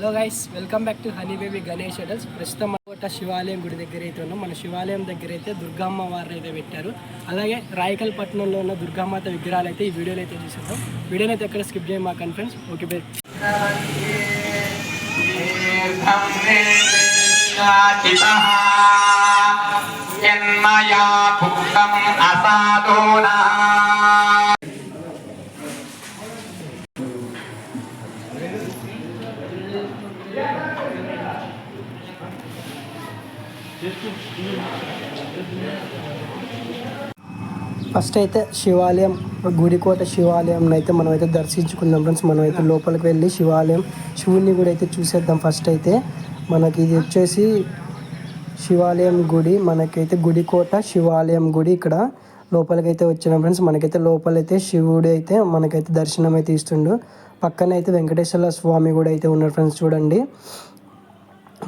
Hello guys welcome back to honey baby Ganesh hotels ప్రస్తుతం కోట శివాలయం గుడి దగ్గర అయితే ఉన్నాం. మన శివాలయం దగ్గర అయితే దుర్గమ్మ వారిని అయితే పెట్టారు. అలాగే రాయకల్ పట్టణంలో ఉన్న దుర్గామాత విగ్రహాలు అయితే ఈ వీడియోలో అయితే చూసేద్దాం. వీడియోని అయితే ఎక్కడ స్కిప్ చేయం మా కన్ఫరెన్స్ ఓకే బై ఫస్ట్ అయితే శివాలయం గుడికోట శివాలయం అయితే మనం అయితే దర్శించుకుందాం ఫ్రెండ్స్. మనం అయితే లోపలికి వెళ్ళి శివాలయం శివుని కూడా అయితే చూసేద్దాం ఫస్ట్ అయితే మనకి ఇది వచ్చేసి శివాలయం గుడి మనకైతే గుడికోట శివాలయం గుడి ఇక్కడ లోపలికైతే వచ్చిన ఫ్రెండ్స్. మనకైతే లోపలైతే శివుడు అయితే మనకైతే దర్శనం అయితే ఇస్తుండు. పక్కన అయితే వెంకటేశ్వర స్వామి కూడా అయితే ఉన్నారు ఫ్రెండ్స్ చూడండి.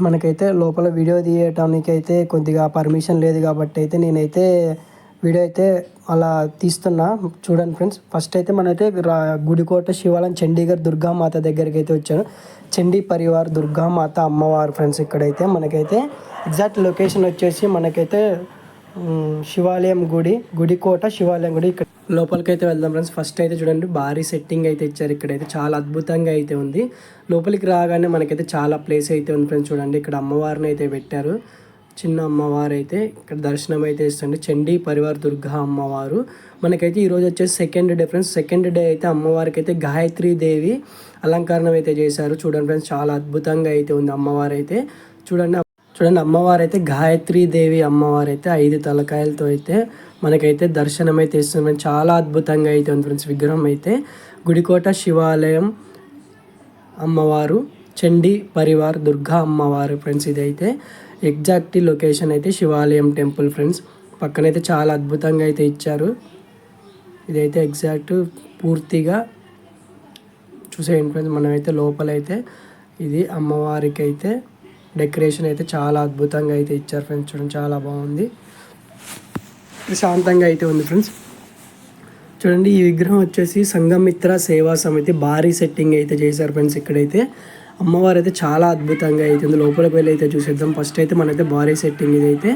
మనకైతే లోపల వీడియో తీయటానికి అయితే కొద్దిగా పర్మిషన్ లేదు కాబట్టి అయితే నేనైతే వీడియో అయితే అలా తీస్తున్నా. చూడండి ఫ్రెండ్స్ ఫస్ట్ అయితే మనైతే గుడికోట శివాలయం చండీగఢ్ దుర్గామాత దగ్గరికి అయితే వచ్చాను. చండీ పరివార్ దుర్గామాత అమ్మవారు ఫ్రెండ్స్ ఇక్కడైతే మనకైతే ఎగ్జాక్ట్ లొకేషన్ వచ్చేసి మనకైతే శివాలయం గుడి గుడికోట శివాలయం గుడి ఇక్కడ లోపలికైతే వెళ్దాం ఫ్రెండ్స్. ఫస్ట్ అయితే చూడండి భారీ సెట్టింగ్ అయితే ఇచ్చారు ఇక్కడైతే. చాలా అద్భుతంగా అయితే ఉంది. లోపలికి రాగానే మనకైతే చాలా ప్లేస్ అయితే ఉంది ఫ్రెండ్స్ చూడండి. ఇక్కడ అమ్మవారిని అయితే పెట్టారు. చిన్న అమ్మవారు అయితే ఇక్కడ దర్శనం అయితే ఇస్తుంది చండీ పరివార్ దుర్గా అమ్మవారు. మనకైతే ఈరోజు వచ్చేసి second day friends second day అయితే అమ్మవారికి అయితే గాయత్రి దేవి అలంకరణం అయితే చేశారు. చూడండి ఫ్రెండ్స్ చాలా అద్భుతంగా అయితే ఉంది అమ్మవారు అయితే చూడండి చూడండి అమ్మవారు అయితే గాయత్రి దేవి అమ్మవారు అయితే ఐదు తలకాయలతో అయితే మనకైతే దర్శనం అయితే ఇస్తుంది చాలా అద్భుతంగా అయితే ఉంది ఫ్రెండ్స్. విగ్రహం అయితే గుడికోట శివాలయం అమ్మవారు చండీ పరివార్ దుర్గా అమ్మవారు ఫ్రెండ్స్ ఇదైతే. ఎగ్జాక్ట్ లొకేషన్ అయితే శివాలయం టెంపుల్ ఫ్రెండ్స్. పక్కనైతే చాలా అద్భుతంగా అయితే ఇచ్చారు. ఇదైతే ఎగ్జాక్ట్ పూర్తిగా చూసేయండి ఫ్రెండ్స్. మనమైతే లోపలైతే ఇది అమ్మవారికి అయితే డెకరేషన్ అయితే చాలా అద్భుతంగా అయితే ఇచ్చారు ఫ్రెండ్స్. చూడండి చాలా బాగుంది. ప్రశాంతంగా అయితే ఉంది ఫ్రెండ్స్. చూడండి ఈ విగ్రహం వచ్చేసి సంఘమిత్ర సేవా సమితి భారీ సెట్టింగ్ అయితే చేశారు ఫ్రెండ్స్ ఇక్కడైతే. అమ్మవారు అయితే చాలా అద్భుతంగా అయితే ఉంది. లోపలికి వెళ్ళి అయితే చూసేద్దాం. ఫస్ట్ అయితే మనైతే భారీ సెట్టింగ్ ఇది అయితే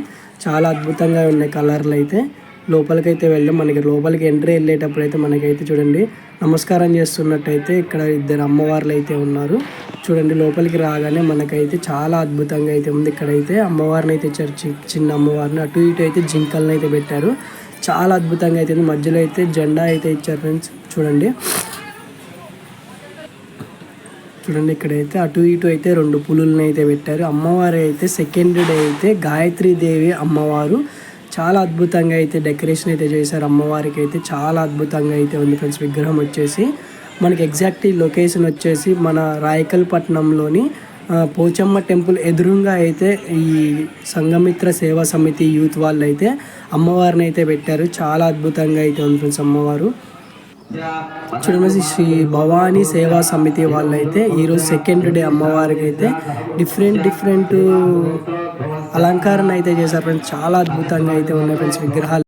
చాలా అద్భుతంగా ఉన్నాయి కలర్లు అయితే. లోపలికైతే వెళ్దాం మనకి లోపలికి ఎంట్రీ వెళ్ళేటప్పుడు అయితే మనకైతే చూడండి నమస్కారం చేస్తున్నట్టయితే ఇక్కడ ఇద్దరు అమ్మవార్లు అయితే ఉన్నారు. చూడండి లోపలికి రాగానే మనకైతే చాలా అద్భుతంగా అయితే ఉంది. ఇక్కడైతే అమ్మవారిని అయితే ఇచ్చారు చిన్న అమ్మవారిని అటు ఇటు అయితే జింకల్ని అయితే పెట్టారు. చాలా అద్భుతంగా అయితే ఉంది. మధ్యలో అయితే జెండా అయితే ఇచ్చారు ఫ్రెండ్స్. చూడండి. చూడండి ఇక్కడైతే అటు ఇటు అయితే రెండు పులుల్ని అయితే పెట్టారు. అమ్మవారు అయితే సెకండ్ డే అయితే గాయత్రి దేవి అమ్మవారు. చాలా అద్భుతంగా అయితే డెకరేషన్ అయితే చేశారు. అమ్మవారికి అయితే చాలా అద్భుతంగా అయితే ఉంది ఫ్రెండ్స్ విగ్రహం వచ్చేసి మనకి ఎగ్జాక్ట్ లొకేషన్ వచ్చేసి మన రాయకల్ పట్టణంలోని పోచమ్మ టెంపుల్ ఎదురుగా అయితే ఈ సంఘమిత్ర సేవా సమితి యూత్ వాళ్ళు అయితే అమ్మవారిని అయితే పెట్టారు. చాలా అద్భుతంగా అయితే ఉంది ఫ్రెండ్స్ అమ్మవారు. చూడండి శ్రీ భవానీ సేవా సమితి వాళ్ళైతే ఈరోజు సెకండ్ డే అమ్మవారికి అయితే డిఫరెంట్ డిఫరెంట్ అలంకరణ అయితే చేశారు ఫ్రెండ్స్. చాలా అద్భుతంగా అయితే ఉన్నాయి ఫ్రెండ్స్ విగ్రహాలు.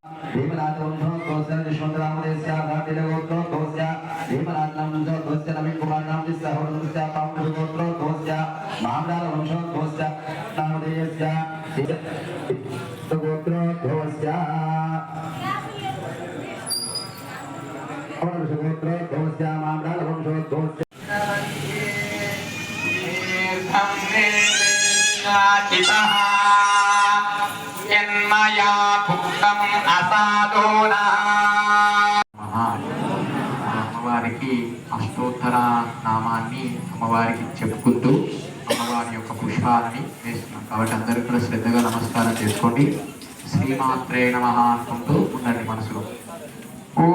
యన్మయా భుక్తం అసాధూనా. అమ్మవారికి అష్టోత్తర నామాన్ని అమ్మవారికి చెప్పుకుంటూ అమ్మవారి యొక్క పుష్పాలని వేస్తున్నాం. కాబట్టి అందరూ కూడా శ్రద్ధగా నమస్కారం చేసుకోండి. శ్రీమాత్రే నమ అనుకుంటూ ఉండండి మనసులో. ఓ